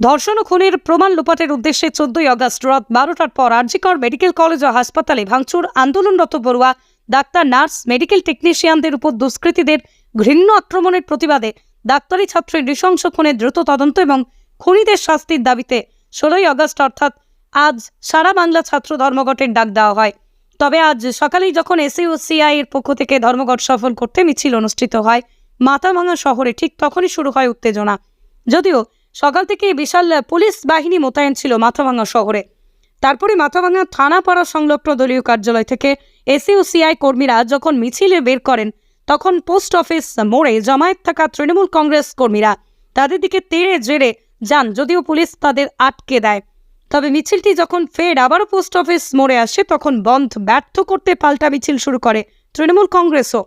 ধর্ষণ ও খুনের প্রমাণ লোপাটের উদ্দেশ্যে চোদ্দই আগস্ট রাত বারোটার পর আরজিকর মেডিকেল কলেজ ও হাসপাতালে ভাঙচুর, আন্দোলনরত পড়ুয়া ডাক্তার, নার্স, মেডিকেল টেকনিশিয়ানদের উপর দুষ্কৃতীদের ঘৃণ্য আক্রমণের প্রতিবাদে ডাক্তারি ছাত্রের নৃশংস খুনের দ্রুত তদন্ত এবং খুনিদের শাস্তির দাবিতে ষোলোই আগস্ট অর্থাৎ আজ সারা বাংলা ছাত্র ধর্মঘটের ডাক দেওয়া হয়। তবে আজ সকালেই যখন এসি ও সিআই এর পক্ষ থেকে ধর্মঘট সফল করতে মিছিল অনুষ্ঠিত হয়, মাথাভাঙা শহরে ঠিক তখনই শুরু হয় উত্তেজনা। যদিও সকাল থেকে বিশাল পুলিশ বাহিনী মোতায়েন ছিল মাথাভাঙা শহরে। তারপরে মাথাভাঙা থানাপাড়া সংলগ্ন দলীয় কার্যালয় থেকে এসি ও সিআই কর্মীরা যখন মিছিলে বের করেন, তখন পোস্ট অফিস মোড়ে জমায়েত থাকা তৃণমূল কংগ্রেস কর্মীরা তাদের দিকে তেড়ে জেরে যান, যদিও পুলিশ তাদের আটকে দেয়। তবে মিছিলটি যখন ফের আবারও পোস্ট অফিস মোড়ে আসে, তখন বন্ধ ব্যর্থ করতে পাল্টা মিছিল শুরু করে তৃণমূল কংগ্রেসও।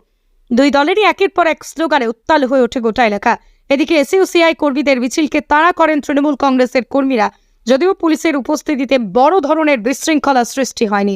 দুই দলেরই একের পর এক স্লোগানে উত্তাল হয়ে ওঠে গোটা এলাকা। এদিকে এসইউসিআই কর্মীদের মিছিলকে তাড়া করেন তৃণমূল কংগ্রেসের কর্মীরা, যদিও পুলিশের উপস্থিতিতে বড় ধরনের বিশৃঙ্খলা সৃষ্টি হয়নি।